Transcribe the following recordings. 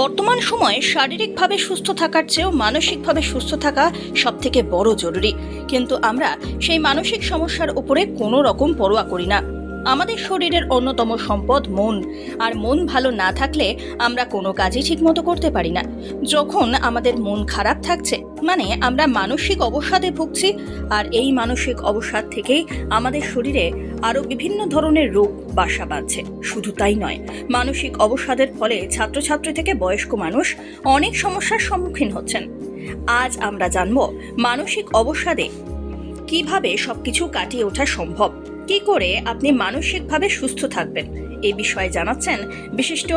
বর্তমান সময়ে শারীরিকভাবে সুস্থ থাকার চেয়েও মানসিকভাবে সুস্থ থাকা সব থেকে বড় জরুরি। কিন্তু আমরা সেই মানসিক সমস্যার উপরে কোনো রকম পরোয়া করি না। আমাদের শরীরের অন্যতম সম্পদ মন। আর মন ভালো না থাকলে আমরা কোনো কাজই ঠিকমতো করতে পারি না। যখন আমাদের মন খারাপ থাকছে মানে আমরা মানসিক অবসাদে ভুগছি, আর এই মানসিক অবসাদ থেকেই আমাদের শরীরে আরও বিভিন্ন ধরনের রোগ, বাসা বাঁধছে। শুধু তাই নয়, মানসিক অবসাদের ফলে ছাত্রছাত্রী থেকে বয়স্ক মানুষ অনেক সমস্যার সম্মুখীন হচ্ছেন। আজ আমরা জানব মানসিক অবসাদে কীভাবে সবকিছু কাটিয়ে ওঠা সম্ভব। কি করে আপনি মানসিকভাবে সুস্থ থাকবেন? এই বিষয়ে জানাচ্ছেন বিশিষ্ট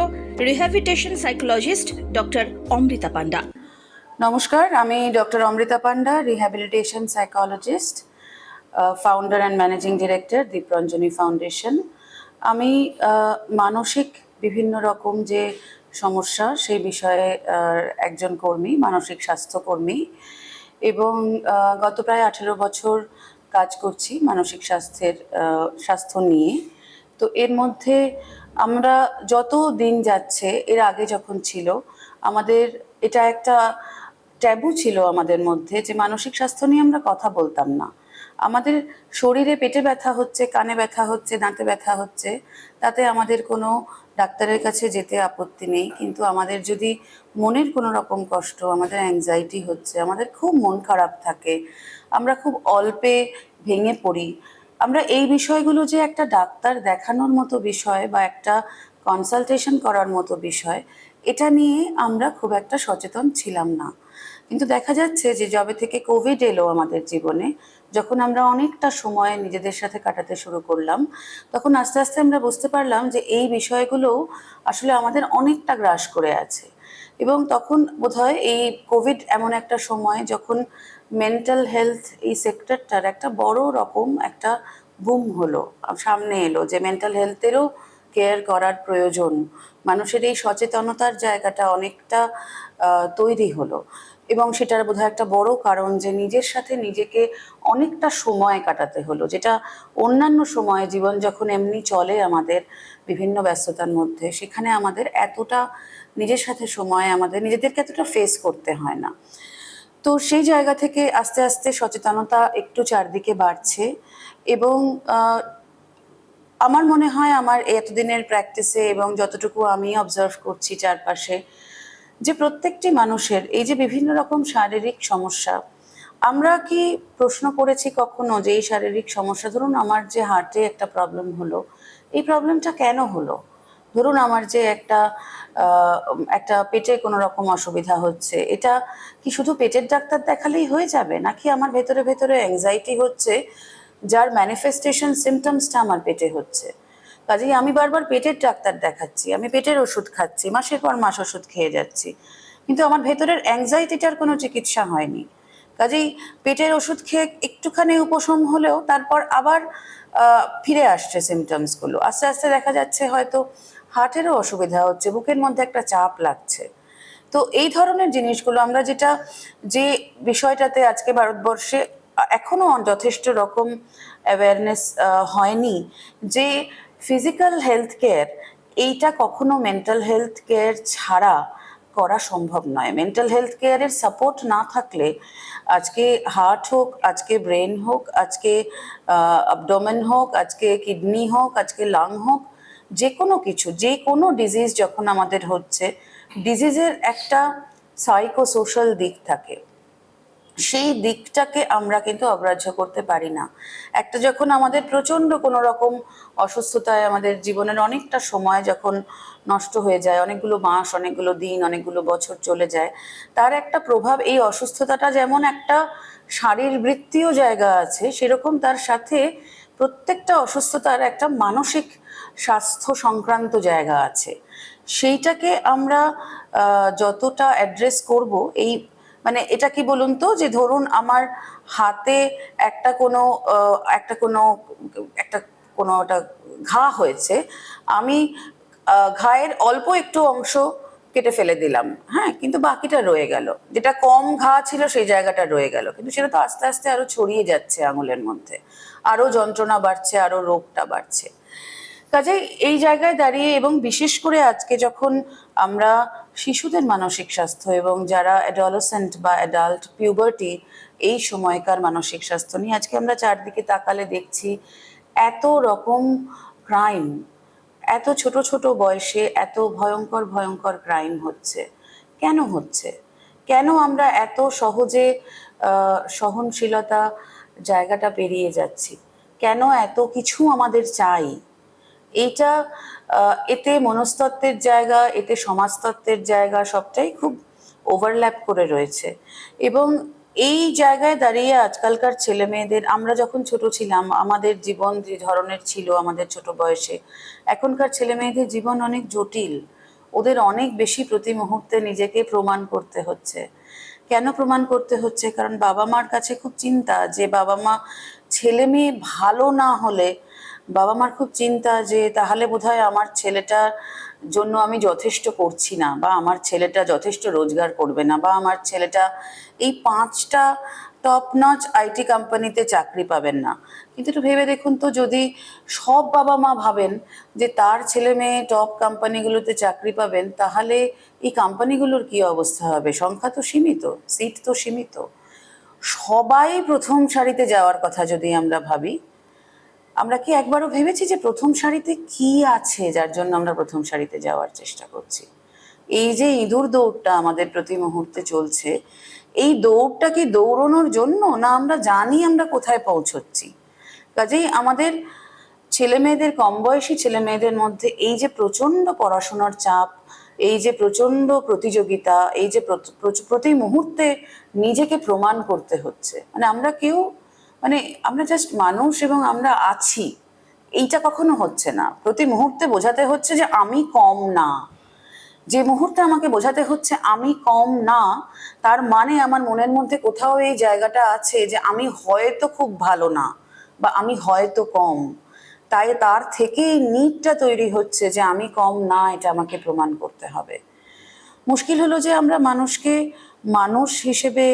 rehabilitation psychologist doctor Amrita Panda নমস্কার, আমি doctor Amrita Panda rehabilitation psychologist founder and managing director Dipranjani foundation আমি মানসিক বিভিন্ন রকম যে সমস্যা, সেই বিষয়ে একজন কর্মী, মানসিক স্বাস্থ্যকর্মী এবং গত প্রায় আঠেরো বছর কাজ করছি মানসিক স্বাস্থ্যের স্বাস্থ্য নিয়ে। তো এর মধ্যে আমরা যত দিন যাচ্ছে, এর আগে যখন ছিল, আমাদের এটা একটা ট্যাবু ছিল আমাদের মধ্যে যে মানসিক স্বাস্থ্য নিয়ে আমরা কথা বলতাম না। আমাদের শরীরে পেটে ব্যথা হচ্ছে, কানে ব্যথা হচ্ছে দাঁতে ব্যথা হচ্ছে, তাতে আমাদের কোনো ডাক্তারের কাছে যেতে আপত্তি নেই, কিন্তু আমাদের যদি মনের কোনো রকম কষ্ট, আমাদের অ্যাংজাইটি হচ্ছে, আমাদের খুব মন খারাপ থাকে, আমরা খুব অল্পে ভেঙে পড়ি, আমরা এই বিষয়গুলো যে একটা ডাক্তার দেখানোর মতো বিষয় বা একটা কনসালটেশন করার মতো বিষয়, এটা নিয়ে আমরা খুব একটা সচেতন ছিলাম না। কিন্তু দেখা যাচ্ছে যে, যবে থেকে কোভিড এলো আমাদের জীবনে যখন আমরা অনেকটা সময় নিজেদের সাথে কাটাতে শুরু করলাম, তখন আস্তে আস্তে আমরা বুঝতে পারলাম যে এই বিষয়গুলো আসলে আমাদের অনেকটা গ্রাস করে আছে। এবং তখন বোধহয় এই কোভিড এমন একটা সময় যখন মেন্টাল হেলথ এই সেক্টরটার একটা বড় রকম একটা বুম হলো, সামনে এলো যে মেন্টাল হেলথেরও কেয়ার করার প্রয়োজন। মানুষের এই সচেতনতার জায়গাটা অনেকটা তৈরি হলো। এবং সেটার বোধহয় একটা বড় কারণ যে নিজের সাথে নিজেকে অনেকটা সময় কাটাতে হলো, যেটা অন্যান্য সময়ে জীবন যখন এমনি চলে আমাদের বিভিন্ন ব্যস্ততার মধ্যে, সেখানে আমাদের এতটা নিজের সাথে সময় আমাদের নিজেদেরকে এতটা ফেস করতে হয় না। তো সেই জায়গা থেকে আস্তে আস্তে সচেতনতা একটু চারদিকে বাড়ছে এবং আমার মনে হয় আমার এতদিনের প্র্যাকটিসে এবং যতটুকু আমি অবজার্ভ করছি চারপাশে যে প্রত্যেকটি মানুষের এই যে বিভিন্ন রকম শারীরিক সমস্যা, আমরা কি প্রশ্ন করেছি কখনো যে এই শারীরিক সমস্যা, ধরুন আমার যে হার্টে একটা প্রবলেম হলো, এই প্রবলেমটা কেন হলো? ধরুন আমার যে একটা একটা পেটে কোনো রকম অসুবিধা হচ্ছে, এটা কি শুধু পেটের ডাক্তার দেখালেই হয়ে যাবে? নাকি আমার ভেতরে ভেতরে অ্যাংজাইটি হচ্ছে, যার ম্যানিফেস্টেশন সিমটমসটা আমার পেটে হচ্ছে? কাজেই আমি বারবার পেটের ডাক্তার দেখাচ্ছি, আমি পেটের ওষুধ খাচ্ছি, মাসের পর মাস ওষুধ খেয়ে যাচ্ছি। কিন্তু আমার ভেতরের অ্যাংজাইটিটার কোনো চিকিৎসা হয়নি। কাজেই পেটের ওষুধ খেয়ে একটুখানি উপশম হলেও তারপর আবার ফিরে আসছে সিমটমসগুলো আস্তে আস্তে দেখা যাচ্ছে হয়তো হার্টেরও অসুবিধা হচ্ছে, বুকের মধ্যে একটা চাপ লাগছে। তো এই ধরনের জিনিসগুলো আমরা যেটা, যে বিষয়টাতে আজকে ভারতবর্ষে এখনও যথেষ্ট রকম অ্যাওয়ারনেস হয়নি যে ফিজিক্যাল হেলথ কেয়ার এইটা কখনো মেন্টাল হেলথ কেয়ার ছাড়া করা সম্ভব নয়। মেন্টাল হেলথ কেয়ারের সাপোর্ট না থাকলে আজকে হার্ট হোক, আজকে ব্রেন হোক, আজকে অ্যাবডোমেন হোক, আজকে কিডনি হোক, আজকে লাং হোক যে কোনো কিছু যে কোনো ডিজিজ যখন আমাদের হচ্ছে ডিজিজের একটা সাইকো সোশ্যাল দিক থাকে। সেই দিকটাকে আমরা কিন্তু অগ্রাহ্য করতে পারি না। একটা যখন আমাদের প্রচণ্ড কোনো রকম অসুস্থতায় আমাদের জীবনের অনেকটা সময় যখন নষ্ট হয়ে যায়, অনেকগুলো মাস, অনেকগুলো দিন, অনেকগুলো বছর চলে যায়, তার একটা প্রভাব এই অসুস্থতাটা যেমন একটা শারীরবৃত্তীয় জায়গা আছে, সেরকম তার সাথে প্রত্যেকটা অসুস্থতার একটা মানসিক স্বাস্থ্য সংক্রান্ত জায়গা আছে। সেইটাকে আমরা যতটা অ্যাড্রেস করব, এই মানে এটা কি বলুন তো যে ধরুন আমার হাতে একটা কোনো একটা কোনো একটা কোনো একটা ঘা হয়েছে, আমি ঘায়ের অল্প একটু অংশ কেটে ফেলে দিলাম হ্যাঁ কিন্তু বাকিটা রয়ে গেল। যেটা কম ঘা ছিল সেই জায়গাটা রয়ে গেল, কিন্তু সেটা তো আস্তে আস্তে আরও ছড়িয়ে যাচ্ছে আঙুলের মধ্যে, আরও যন্ত্রণা বাড়ছে, আরও রোগটা বাড়ছে। কাজেই এই জায়গায় দাঁড়িয়ে এবং বিশেষ করে আজকে যখন আমরা শিশুদের মানসিক স্বাস্থ্য এবং যারা অ্যাডলসেন্ট বা অ্যাডাল্ট পিউবার্টি এই সময়কার মানসিক স্বাস্থ্য নিয়ে আজকে আমরা চারদিকে তাকালে দেখছি এত রকম ক্রাইম এত ছোট ছোট বয়সে এত ভয়ঙ্কর ভয়ঙ্কর ক্রাইম হচ্ছে। কেন হচ্ছে? কেন আমরা এত সহজে সহনশীলতা জায়গাটা পেরিয়ে যাচ্ছি? কেন এত কিছু আমাদের চাই? এইটা এতে মনস্তত্ত্বের জায়গা, এতে সমাজতত্ত্বের জায়গা সবটাই খুব ওভারল্যাপ করে রয়েছে। এবং এই জায়গায় দাঁড়িয়ে আজকালকার ছেলে মেয়েদের আমরা যখন ছোট ছিলাম, আমাদের জীবন যে ধরনের ছিল আমাদের ছোট বয়সে, এখনকার ছেলে মেয়েদের জীবন অনেক জটিল। ওদের অনেক বেশি প্রতি মুহূর্তে নিজেকে প্রমাণ করতে হচ্ছে। কেন প্রমাণ করতে হচ্ছে? কারণ বাবা মার কাছে খুব চিন্তা যে বাবা মা ছেলে মেয়ে ভালো না হলে বাবা মার খুব চিন্তা যে তাহলে বোধহয় আমার ছেলেটার জন্য আমি যথেষ্ট করছি না, বা আমার ছেলেটা যথেষ্ট রোজগার করবে না, বা আমার ছেলেটা এই পাঁচটা টপ নচ আইটি কোম্পানিতে চাকরি পাবেন না। কিন্তু একটু ভেবে দেখুন তো, যদি সব বাবা মা ভাবেন যে তার ছেলে মেয়ে টপ কোম্পানিগুলোতে চাকরি পাবেন, তাহলে এই কোম্পানিগুলোর কি অবস্থা হবে? সংখ্যা তো সীমিত সিট তো সীমিত। সবাই প্রথম সারিতে যাওয়ার কথা যদি আমরা ভাবি আমরা কি একবারও ভেবেছি যে প্রথম সারিতে কি আছে যার জন্য আমরা প্রথম সারিতে যাওয়ার চেষ্টা করছি? এই যে ইঁদুর দৌড়টা আমাদের প্রতি মুহূর্তে চলছে, এই দৌড়টা কি দৌড়ানোর জন্য? না, আমরা জানি আমরা কোথায় পৌঁছচ্ছি। কাজেই আমাদের ছেলে মেয়েদের কম বয়সী ছেলে মেয়েদের মধ্যে এই যে প্রচণ্ড পড়াশোনার চাপ, এই যে প্রচণ্ড প্রতিযোগিতা, এই যে প্রতি মুহূর্তে নিজেকে প্রমাণ করতে হচ্ছে। মানে আমরা কেউ মানে আমরা জাস্ট মানুষ এবং আমরা আছি, এইটা কখনো হচ্ছে না। প্রতি মুহূর্তে বোঝাতে হচ্ছে যে আমি কম না। যে মুহূর্তে আমাকে বোঝাতে হচ্ছে আমি কম না, তার মানে আমার মনের মধ্যে কোথাও এই জায়গাটা আছে যে আমি হয়তো খুব ভালো না বা আমি হয়তো কম। তাই তার থেকে নিটটা তৈরি হচ্ছে যে আমি কম না, এটা আমাকে প্রমাণ করতে হবে। মুশকিল হলো যে আমরা মানুষকে মানুষ হিসেবে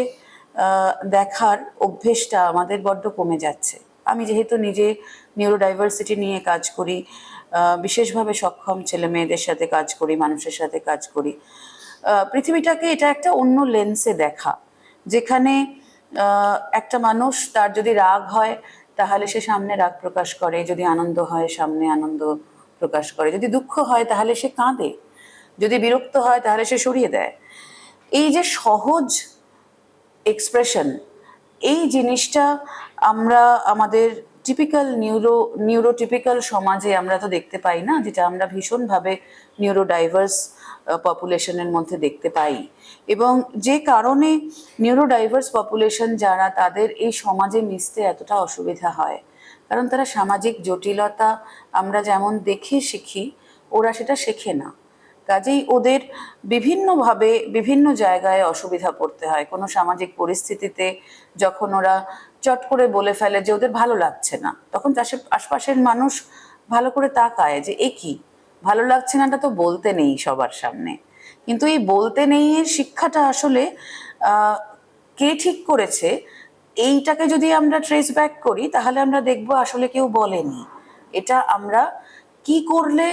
দেখার অভ্যেসটা আমাদের বড্ড কমে যাচ্ছে। আমি যেহেতু নিজে নিউরোডাইভার্সিটি নিয়ে কাজ করি বিশেষভাবে সক্ষম ছেলে মেয়েদের সাথে কাজ করি, মানুষের সাথে কাজ করি পৃথিবীটাকে এটা একটা অন্য লেন্সে দেখা, যেখানে একটা মানুষ তার যদি রাগ হয়, তাহলে সে সামনে রাগ প্রকাশ করে, যদি আনন্দ হয়, সামনে আনন্দ প্রকাশ করে, যদি দুঃখ হয়, তাহলে সে কাঁদে, যদি বিরক্ত হয়, তাহলে সে সরিয়ে দেয়। এই যে সহজ এক্সপ্রেশন এই জিনিসটা আমরা আমাদের টিপিক্যাল নিউরো নিউরোটিপিক্যাল সমাজে আমরা তো দেখতে পাই না, যেটা আমরা ভীষণভাবে নিউরোডাইভার্স পপুলেশনের মধ্যে দেখতে পাই। এবং যে কারণে নিউরোডাইভার্স পপুলেশন যারা, তাদের এই সমাজে মিশতে এতটা অসুবিধা হয়। কারণ তারা সামাজিক জটিলতা আমরা যেমন দেখে শিখি, ওরা সেটা শেখে না। কাজেই ওদের বিভিন্নভাবে বিভিন্ন জায়গায় অসুবিধা পড়তে হয়। কোনো সামাজিক পরিস্থিতিতে যখন ওরা চট করে বলে ফেলে যে ওদের ভালো লাগছে না, তখন চাষে- আশপাশের মানুষ ভালো করে তাকায় যে, এ কি? ভালো লাগছে নাটা তো বলতে নেই সবার সামনে। কিন্তু এই বলতে নেই এর শিক্ষাটা আসলে কে ঠিক করেছে, এইটাকে যদি আমরা ট্রেস ব্যাক করি, তাহলে আমরা দেখব আসলে কেউ বলেনি। এটা আমরা কি করলে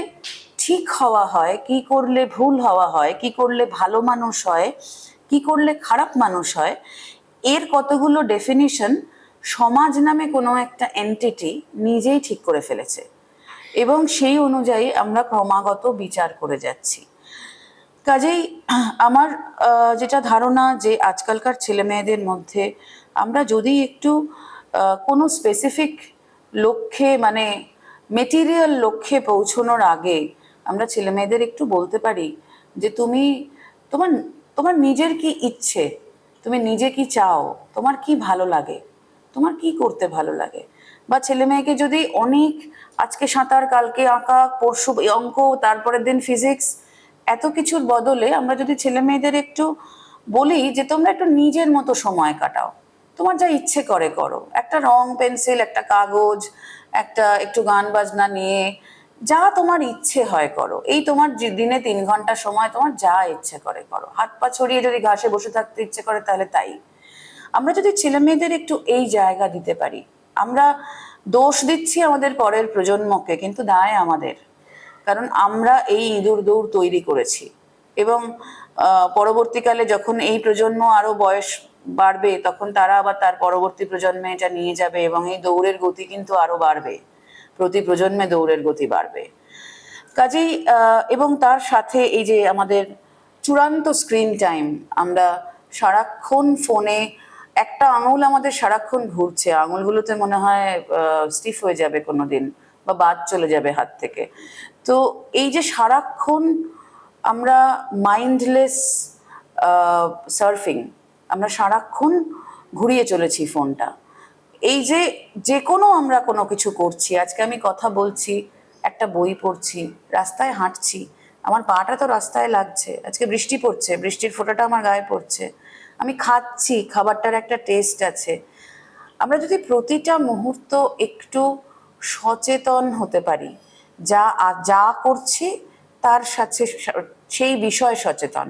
ঠিক হওয়া হয়, কি করলে ভুল হওয়া হয়, কি করলে ভালো মানুষ হয়, কি করলে খারাপ মানুষ হয়, এর কতগুলো ডেফিনিশন সমাজ নামে কোনো একটা এন্টিটি নিজেই ঠিক করে ফেলেছে। এবং সেই অনুযায়ী আমরা ক্রমাগত বিচার করে যাচ্ছি। কাজেই আমার যেটা ধারণা যে আজকালকার ছেলে মেয়েদের মধ্যে আমরা যদি একটু কোনো স্পেসিফিক লক্ষ্যে মানে মেটেরিয়াল লক্ষ্যে পৌঁছানোর আগে আমরা ছেলে মেয়েদের একটু বলতে পারি যে তুমি তোমার তোমার নিজের কি ইচ্ছে? তুমি নিজে কি চাও? তোমার কি ভালো লাগে? তোমার কি করতে ভালো লাগে? বা ছেলে মেয়েকে যদি অনেক আজকে সাঁতার, কালকে আঁকা, পরশু অঙ্ক, তারপরের দিন ফিজিক্স এত কিছুর বদলে আমরা যদি ছেলে মেয়েদের একটু বলি যে তোমরা একটু নিজের মতো সময় কাটাও। তোমার যা ইচ্ছে করে করো। একটা রং, পেন্সিল, একটা কাগজ, একটা একটু গান বাজনা নিয়ে যা তোমার ইচ্ছে হয় করো। এই তোমার দিনে তিন ঘণ্টা সময় তোমার যা ইচ্ছে করে করো। হাত পা ছড়িয়ে যদি ঘাসে বসে থাকতে ইচ্ছে করে তাহলে তাই। আমরা যদি ছেলে মেয়েদের একটু এই জায়গা দিতে পারি। আমরা দোষ দিচ্ছি আমাদের পরের প্রজন্মকে, কিন্তু দায় আমাদের। কারণ আমরা এই ইঁদুর দৌড় তৈরি করেছি। এবং পরবর্তীকালে যখন এই প্রজন্ম আরও বয়স বাড়বে, তখন তারা আবার তার পরবর্তী প্রজন্মে এটা নিয়ে যাবে এবং এই দৌড়ের গতি কিন্তু আরও বাড়বে। প্রতি প্রজন্মে দৌড়ের গতি বাড়বে। কাজেই এবং তার সাথে এই যে আমাদের চূড়ান্ত স্ক্রিন টাইম আমরা সারাক্ষণ ফোনে একটা আঙুল আমাদের সারাক্ষণ ঘুরছে। আঙুলগুলোতে মনে হয় স্টিফ হয়ে যাবে কোনোদিন বা বাদ চলে যাবে হাত থেকে। তো এই যে সারাক্ষণ আমরা মাইন্ডলেস সার্ফিং আমরা সারাক্ষণ ঘুরিয়ে চলেছি ফোনটা এই যে যে কোনো আমরা কোনো কিছু করছি, আজকে আমি কথা বলছি, একটা বই পড়ছি, রাস্তায় হাঁটছি, আমার পাটা তো রাস্তায় লাগছে, আজকে বৃষ্টি পড়ছে, বৃষ্টির ফোঁটাটা আমার গায়ে পড়ছে, আমি খাচ্ছি, খাবারটার একটা টেস্ট আছে। আমরা যদি প্রতিটা মুহূর্ত একটু সচেতন হতে পারি, যা যা করছি তার সাথে সেই বিষয় সচেতন।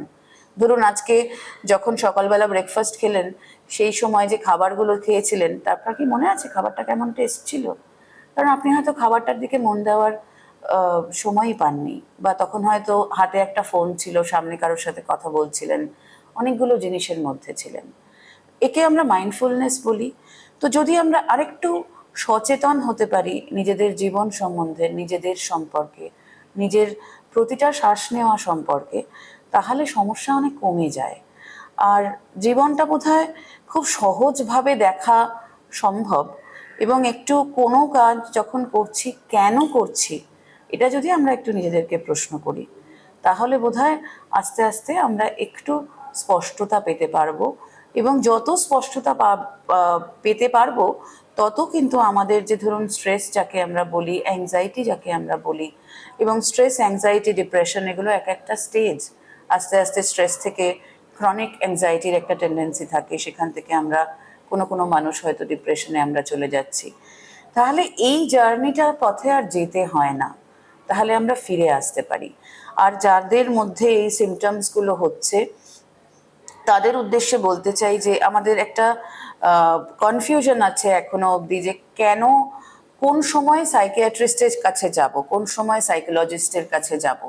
ধরুন আজকে যখন সকালবেলা ব্রেকফাস্ট খেলেন সেই সময় যে খাবারগুলো খেয়েছিলেন, তারপর কি মনে আছে খাবারটা কেমন টেস্ট ছিল? কারণ আপনি হয়তো খাবারটার দিকে মন দেওয়ার সময়ই পাননি বা তখন হয়তো হাতে একটা ফোন ছিল, সামনে কারোর সাথে কথা বলছিলেন, অনেকগুলো জিনিসের মধ্যে ছিলেন। একে আমরা মাইন্ডফুলনেস বলি। তো যদি আমরা আরেকটু সচেতন হতে পারি নিজেদের জীবন সম্বন্ধে, নিজেদের সম্পর্কে, নিজের প্রতিটা শ্বাস নেওয়া সম্পর্কে, তাহলে সমস্যা অনেক কমে যায়। আর জীবনটা বোধহয় খুব সহজভাবে দেখা সম্ভব। এবং একটু কোনো কাজ যখন করছি, কেন করছি, এটা যদি আমরা একটু নিজেদেরকে প্রশ্ন করি, তাহলে বোধহয় আস্তে আস্তে আমরা একটু স্পষ্টতা পেতে পারব। এবং যত স্পষ্টতা পেতে পারব, তত কিন্তু আমাদের যে ধরুন স্ট্রেস যাকে আমরা বলি অ্যাংজাইটি যাকে আমরা বলি, এবং স্ট্রেস অ্যাংজাইটি ডিপ্রেশন এগুলো এক একটা স্টেজ আস্তে আস্তে স্ট্রেস থেকে ক্রনিক অ্যাংজাইটির একটা টেন্ডেন্সি থাকে, সেখান থেকে আমরা কোনো কোনো মানুষ হয়তো ডিপ্রেশনে আমরা চলে যাচ্ছি। তাহলে এই জার্নিটার পথে আর যেতে হয় না। তাহলে আমরা ফিরে আসতে পারি। আর যাদের মধ্যে এই সিমটমসগুলো হচ্ছে, তাদের উদ্দেশ্যে বলতে চাই যে আমাদের একটা কনফিউশন আছে এখনও অবধি যে কেন, কোন সময় সাইকিয়াট্রিস্টের কাছে যাব, কোন সময় সাইকোলজিস্টের কাছে যাব।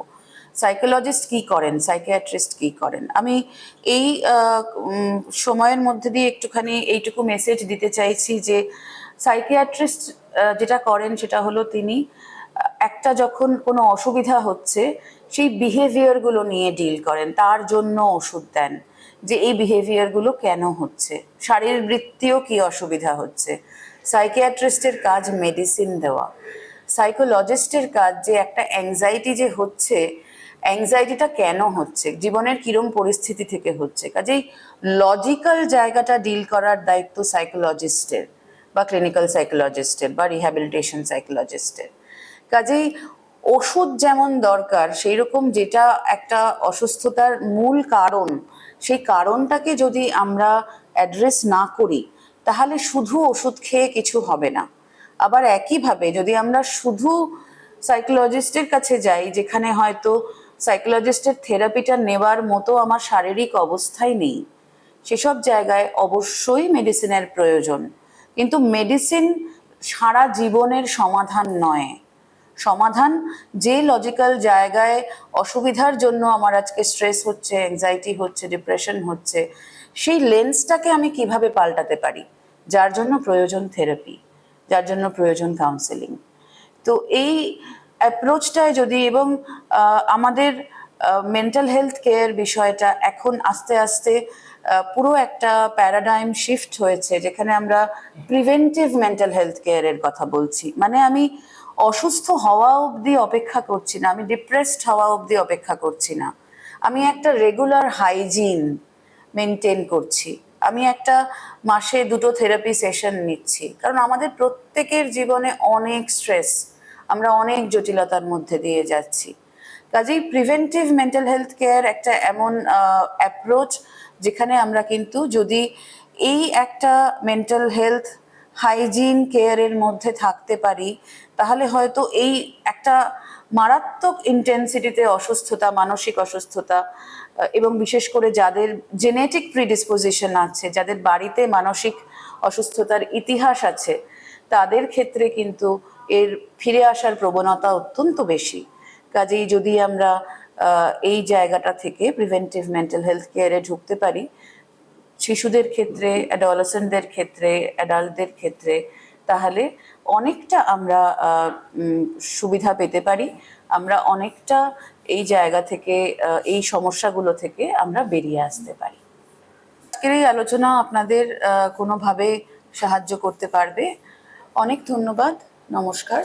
সাইকোলজিস্ট কি করেন সাইকিয়াট্রিস্ট কি করেন? আমি এই সময়ের মধ্যে দিয়ে একটুখানি এইটুকু মেসেজ দিতে চাইছি যে সাইকিয়াট্রিস্ট যেটা করেন সেটা হলো তিনি একটা যখন কোনো অসুবিধা হচ্ছে, সেই বিহেভিয়ারগুলো নিয়ে ডিল করেন। তার জন্য ওষুধ দেন যে এই বিহেভিয়ারগুলো কেন হচ্ছে? শারীরবৃত্তীয় কি অসুবিধা হচ্ছে? সাইকিয়াট্রিস্টের কাজ মেডিসিন দেওয়া। সাইকোলজিস্টের কাজ যে একটা অ্যাংজাইটি যে হচ্ছে অ্যাংজাইটিটা কেন হচ্ছে? জীবনের কিরম পরিস্থিতি থেকে হচ্ছে? কাজেই লজিক্যাল জায়গাটা ডিল করার দায়িত্ব সাইকোলজিস্টের বা ক্লিনিক্যাল সাইকোলজিস্টের বা রিহ্যাবিলিটেশন সাইকোলজিস্টের কাজেই ওষুধ যেমন দরকার সেই রকম যেটা একটা অসুস্থতার মূল কারণ, সেই কারণটাকে যদি আমরা অ্যাড্রেস না করি, তাহলে শুধু ওষুধ খেয়ে কিছু হবে না। আবার একইভাবে যদি আমরা শুধু সাইকোলজিস্টের কাছে যাই, যেখানে হয়তো সাইকোলজিস্টের থেরাপিটা নেওয়ার মতো আমার শারীরিক অবস্থাই নেই। সেসব জায়গায় অবশ্যই মেডিসিনের প্রয়োজন। কিন্তু মেডিসিন সারা জীবনের সমাধান নয়। সমাধান যে লজিক্যাল জায়গায় অসুবিধার জন্য আমার আজকে স্ট্রেস হচ্ছে অ্যাংজাইটি হচ্ছে ডিপ্রেশন হচ্ছে, সেই লেন্সটাকে আমি কীভাবে পাল্টাতে পারি? যার জন্য প্রয়োজন থেরাপি যার জন্য প্রয়োজন কাউন্সেলিং তো এই অ্যাপ্রোচটায় যদি এবং আমাদের মেন্টাল হেলথ কেয়ার বিষয়টা এখন আস্তে আস্তে পুরো একটা প্যারাডাইম শিফট হয়েছে, যেখানে আমরা প্রিভেন্টিভ মেন্টাল হেলথ কেয়ারের কথা বলছি। মানে আমি অসুস্থ হওয়া অবধি অপেক্ষা করছি না, আমি ডিপ্রেসড হওয়া অবধি অপেক্ষা করছি না। আমি একটা রেগুলার হাইজিন মেনটেন করছি। আমি একটা মাসে দুটো থেরাপি সেশন নিচ্ছি। কারণ আমাদের প্রত্যেকের জীবনে অনেক স্ট্রেস আমরা অনেক জটিলতার মধ্যে দিয়ে যাচ্ছি। কাজেই প্রিভেন্টিভ মেন্টাল হেলথ কেয়ার একটা এমন অ্যাপ্রোচ যেখানে আমরা কিন্তু যদি এই একটা মেন্টাল হেলথ হাইজিন কেয়ারের মধ্যে থাকতে পারি, তাহলে হয়তো এই একটা মারাত্মক ইন্টেন্সিটিতে অসুস্থতা, মানসিক অসুস্থতা এবং বিশেষ করে যাদের জেনেটিক প্রিডিসপোজিশন আছে, যাদের বাড়িতে মানসিক অসুস্থতার ইতিহাস আছে, তাদের ক্ষেত্রে কিন্তু এর ফিরে আসার প্রবণতা অত্যন্ত বেশি। কাজেই যদি আমরা এই জায়গাটা থেকে প্রিভেন্টিভ মেন্টাল হেলথ কেয়ারে ঢুকতে পারি, শিশুদের ক্ষেত্রে অ্যাডলসেন্টদের ক্ষেত্রে অ্যাডাল্টদের ক্ষেত্রে, তাহলে অনেকটা আমরা সুবিধা পেতে পারি। আমরা অনেকটা এই জায়গা থেকে এই সমস্যাগুলো থেকে আমরা বেরিয়ে আসতে পারি। আজকের এই আলোচনা আপনাদের কোনোভাবে সাহায্য করতে পারবে। অনেক ধন্যবাদ। নমস্কার।